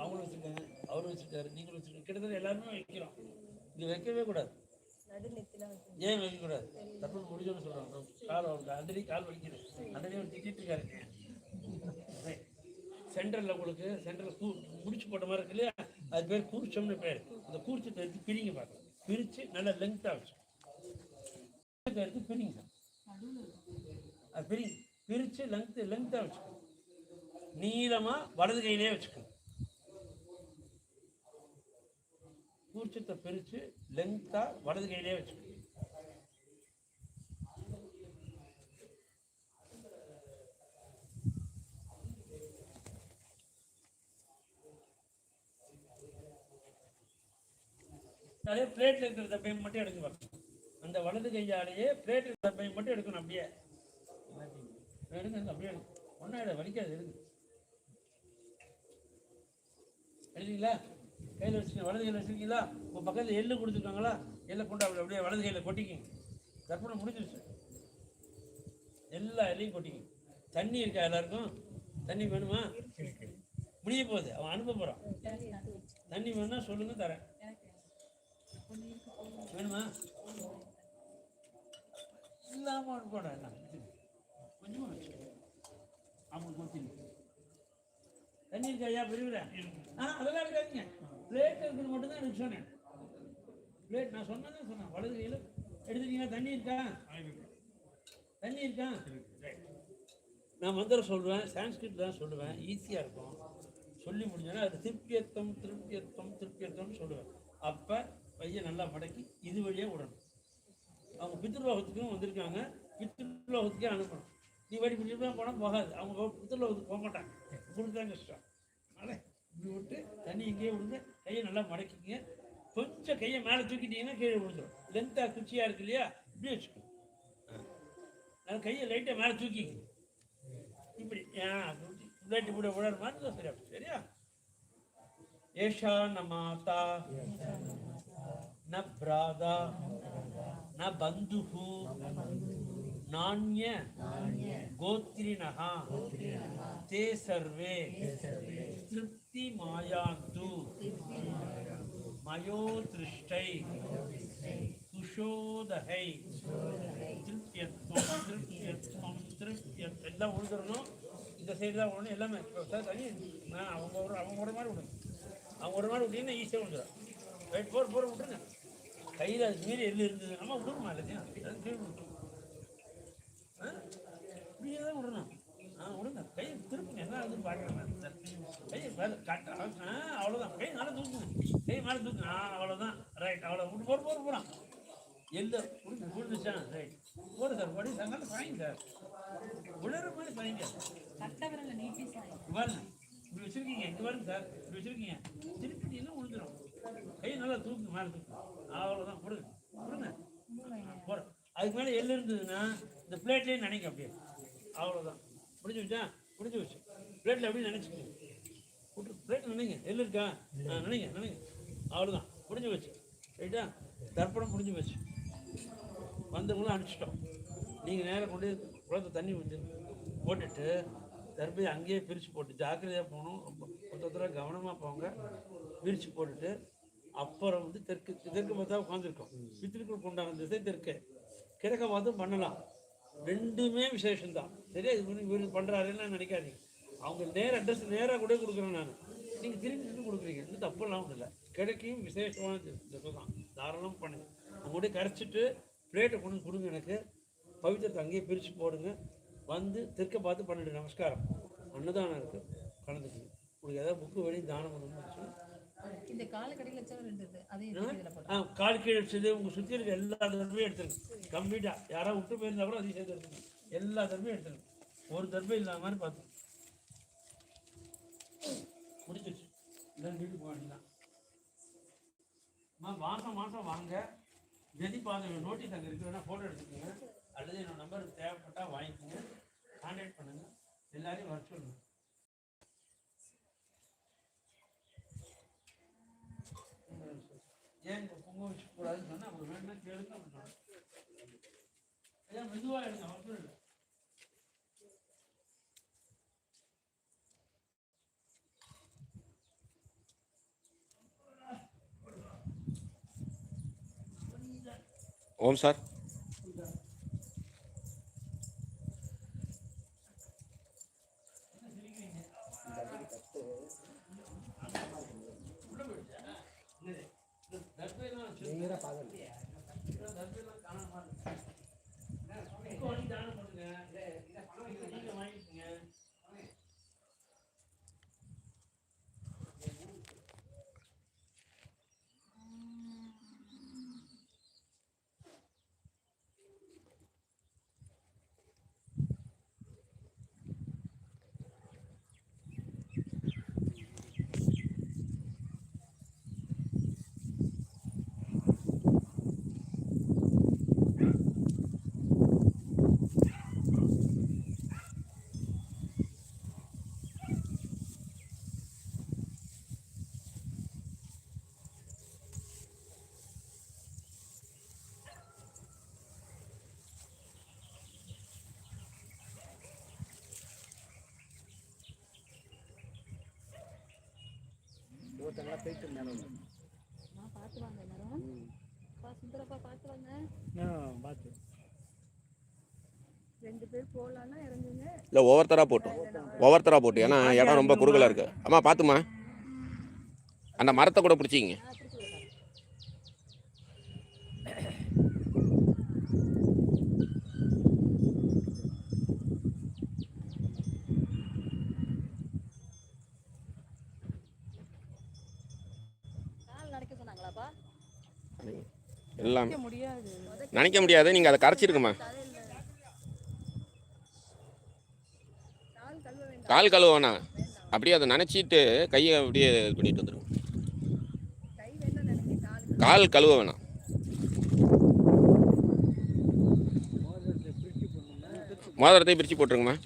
அவங்களும் வச்சிருக்காங்க அவரும் வச்சிருக்காரு நீங்களும் வச்சிருக்காங்க. கிட்டத்தட்ட எல்லாருமே வைக்கிறோம். இது வைக்கவே கூடாது. ஏன் வைக்கக்கூடாது தப்பு முடிஞ்சோன்னு சொல்கிறாங்க கால் அவங்க ஆல்ரெடி கால் வலிக்குது. ஆல்ரெடி அவர் திட்டிட்டு இருக்காரு. சென்டரில் உங்களுக்கு சென்டரில் கூ முடிச்சு போட்ட மாதிரி இருக்கு இல்லையா? அது பேர் கூர்ச்சம்னு பேர். அந்த கூர்ச்சத்தை எடுத்து பிரிங்க பார்க்கலாம். பிரித்து நல்லா லெங்க்த்தாக வச்சு எடுத்து பிரிங்க. அது பிரி பிரித்து லெங்க்த்து லெங்க்த்தாக வச்சுக்கணும் நீளமாக வலது கையிலே வச்சுக்கணும் மூச்சத்தை பிரித்து லென்த்தாக வலது கையிலே வச்சுக்கணும். அதே பிளேட்ல இருக்கிற தப்பையும் மட்டும் எடுக்க வரணும் அந்த வலது கையாலேயே பிளேட் இருக்கிற தப்பையும் மட்டும் எடுக்கணும் அப்படியே. எடுங்க அப்படியே எடுக்கும் ஒன்றும் இடம் வலிக்காது எடுங்க. எழுதிங்களா கையில் வச்சுக்கோங்க வலது கையில் வச்சுருக்கீங்களா? உங்கள் பக்கத்தில் எள்ளு கொடுத்துருக்காங்களா? எள்ளை கொண்டு அப்படி அப்படியே வலது கையில் கொட்டிக்கிங்க. தர்ப்பணம் முடிஞ்சிருச்சு. எல்லா எல்லையும் கொட்டிக்கிங்க. தண்ணி இருக்கா எல்லாருக்கும்? தண்ணி வேணுமா? முடிய போகுது. அவன் அனுப்ப போகிறான் தண்ணி வேணும்னா சொல்லுங்க தரேன். வேணுமா? இல்லாமல் அனுப்போட என்ன? கொஞ்சமாக அவங்களுக்கு தண்ணி இருக்கா ஐயா? பெரியவரா ஆ அதெல்லாம் இருக்காதுங்க பிளேட் இருக்குது மட்டும்தான் எனக்கு சொன்னேன். பிளேட் நான் சொன்னதான் சொன்னேன். வலது கையில் எடுத்துட்டீங்கன்னா தண்ணி இருக்கா? தண்ணி இருக்கா? நான் மந்திரம் சொல்லுவேன் சான்ஸ்கிரிட் தான் சொல்லுவேன். ஈஸியாக இருக்கும். சொல்லி முடிஞ்சோன்னா அது திருப்பியர்த்தம் திருப்பியர்த்தம் திருப்பியர்த்தம்னு சொல்லுவேன். அப்போ பையன் நல்லா மடக்கி இது வழியாக விடணும். அவங்க பித்ருலோகத்துக்கும் வந்திருக்காங்க. பித்ருலோகத்துக்கே அனுப்பணும். நீ வழி பிடிக்கலாம் போனால் போகாது. அவங்க பித்ருலோகத்துக்கு போக மாட்டாங்க. கொடுத்தாங்க கஷ்டம். அதனால் இப்படி விட்டு தண்ணி இங்கேயே விடுங்க கையை நல்லா மடக்கிங்க. கொஞ்சம் கையை மேலே தூக்கிட்டீங்கன்னா கீழே விழுந்துடும் லென்த்தாக குச்சியாக இருக்கு இல்லையா? இப்படி வச்சுக்கணும் நான் கையை லைட்டை மேலே தூக்கிங்க. இப்படி. ஆ லைட்டு கூட விடற மாதிரி சரியாக சரியா? ஏஷா ந மாதா. ந பிராதா ந பந்துஹூ नान्य गोत्रिणः ते सर्वे तृप्तिमायान्तु मयोदृष्टै कुशोदहै திருப்தியத்துவம் திருப்தியத்துவம் திருப்தியத் எல்லாம் உழுதுறணும் இந்த சைடு தான் விடணும் எல்லாமே இப்போ சார் தனி நான் அவங்க ஒரு அவங்க ஒரு மாதிரி விடுங்க அவங்க ஒரு மாதிரி விட்டீங்கன்னா ஈஸியாக விழுந்துடும் ரைட் போர் போர் விட்டுருங்க கையில் அது மீறி எள்ளு இருந்தது நம்ம விடுமா எல்லாத்தையும் அவ்வளோதான் கை மேலே தூக்குங்க கை மேலே தூக்குங்க ஆ அவ்வளோதான் ரைட் அவ்வளோ விட்டு போர் போர் போகிறான் எந்த விடுங்க விழுந்துச்சா ரைட் போடு சார். படி சங்கால சாயிங்க சார். விழுற மாதிரி சாயிங்க பாருங்க இப்படி வச்சிருக்கீங்க இங்க பாருங்க சார். இப்படி வச்சிருக்கீங்க. திருப்பிட்டீங்கன்னா விழுந்துடும் கை நல்லா தூக்குங்க மேலே தூக்கு. அவ்வளோதான் கொடுங்க கொடுங்க போகிறோம் அதுக்கு மேலே எள்ளு இருந்ததுன்னா இந்த பிளேட்லேயே நினைக்க அப்படியே. அவ்வளோதான் முடிஞ்சு வச்சா முடிஞ்சு வச்சு பிளேட்டில் எப்படி நினச்சிக்கோங்க விட்டு பிளேட் நினைங்க. எள்ளு இருக்கா? ஆ நினைங்க நினைங்க. அவ்வளோதான் முடிஞ்சு வச்சு ரைட்டா தர்ப்பணம் முடிஞ்சு போச்சு. வந்தவங்களும் அனுப்பிச்சிட்டோம். நீங்கள் நேராக கொண்டு குளத்தை தண்ணி ஊற்றி போட்டுட்டு தர்பையை அங்கேயே பிரித்து போட்டு ஜாக்கிரதையாக போகணும். ரொம்ப மொத்தத்தில் கவனமாக போங்க. பிரித்து போட்டுட்டு அப்புறம் வந்து தெற்கு தெற்கு பார்த்தா உட்காந்துருக்கோம் பித்திருக்குள் கொண்டாடுற திசை தெற்கு. கிழக்க பார்த்தும் பண்ணலாம். ரெண்டுமே விசேஷம்தான். சரியா? இது இவர் பண்ணுறாருன்னு நினைக்காதீங்க. அவங்க நேர அட்ரஸ் நேராக கூட கொடுக்குறேன் நான். நீங்கள் திரும்பி திரும்பி கொடுக்குறீங்க. இன்னும் தப்புலாம் ஒன்றும் இல்லை. கிடைக்கும் விசேஷமான தான். தாராளம் பண்ணுங்க. அவங்க கூட கரைச்சிட்டு பிளேட்டை கொண்டு கொடுங்க எனக்கு. பவித்திரத்தை அங்கேயே பிரித்து போடுங்க. வந்து திருக்க பார்த்து பண்ணிட்டு நமஸ்காரம். அன்னதானம் இருக்குது கலந்துக்கணும் உங்களுக்கு ஏதாவது புக்கு வெளியே தானம் பண்ணணும்னு இந்த கால கடையில் வச்சா ரெண்டு இது. அதையும் ஆ? கால் கீழே வச்சது உங்கள் சுற்றி இருக்க எல்லா தர்பையும் எடுத்துருங்க. கம்ப்ளீட்டாக யாராவது விட்டு போயிருந்தா கூட அதையும் சேர்த்து எடுத்துருங்க எல்லா தர்பையும் எடுத்துருங்க. ஒரு தர்பை இல்லாத மாதிரி பார்த்து முடிச்சிருச்சு இதான் வீட்டுக்கு போக வேண்டியதான் மாதம் மாதம் வாங்க கதி பாதை நோட்டீஸ் அங்கே இருக்குன்னா ஃபோட்டோ எடுத்துக்கோங்க. அல்லது என்னோட நம்பருக்கு தேவைப்பட்டால் வாங்கிக்கோங்க. கான்டாக்ட் பண்ணுங்கள் எல்லாரையும் வர சொல்லுங்க. ओम सर। நேராக பார்க்கணும். தானம் பண்ணுங்க நான் பார்த்து வாங்க எல்லாரும் பா சுந்தரப்பா பார்த்து வாங்க பார்த்து. ரெண்டு பேர் போகலான்னா இறங்குங்க. இல்லை ஒவ்வொருத்தராக போட்டோம். ஒவ்வொருத்தராக போட்டு ஏன்னா இடம் ரொம்ப குறுகலாக இருக்குது அம்மா பார்த்துமா அந்த மரத்தை கூட பிடிச்சிங்க எல்லாம். நினைக்க முடியாது. நீங்கள் அதை கரைச்சிருக்குமா கால் கழுவ வேண்டாம். கால் கழுவ வேணாம். அப்படியே அதை நினச்சிட்டு கையை அப்படியே இது பண்ணிட்டு வந்துடும் கால் கழுவ. வேணாம். மோதிரத்தை பிரித்து போட்டுருங்கம்மா.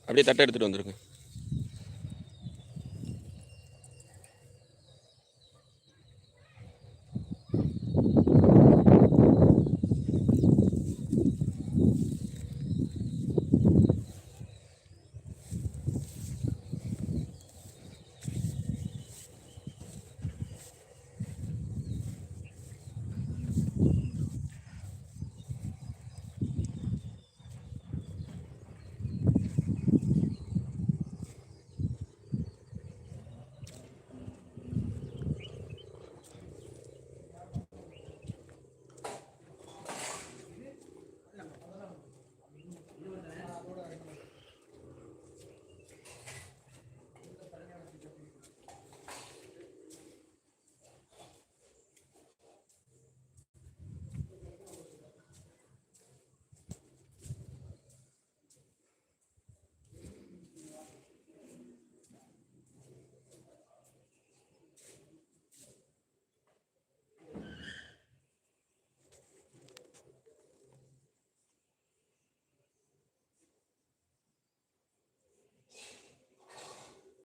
அப்படியே தட்டை எடுத்துகிட்டு வந்துருங்க.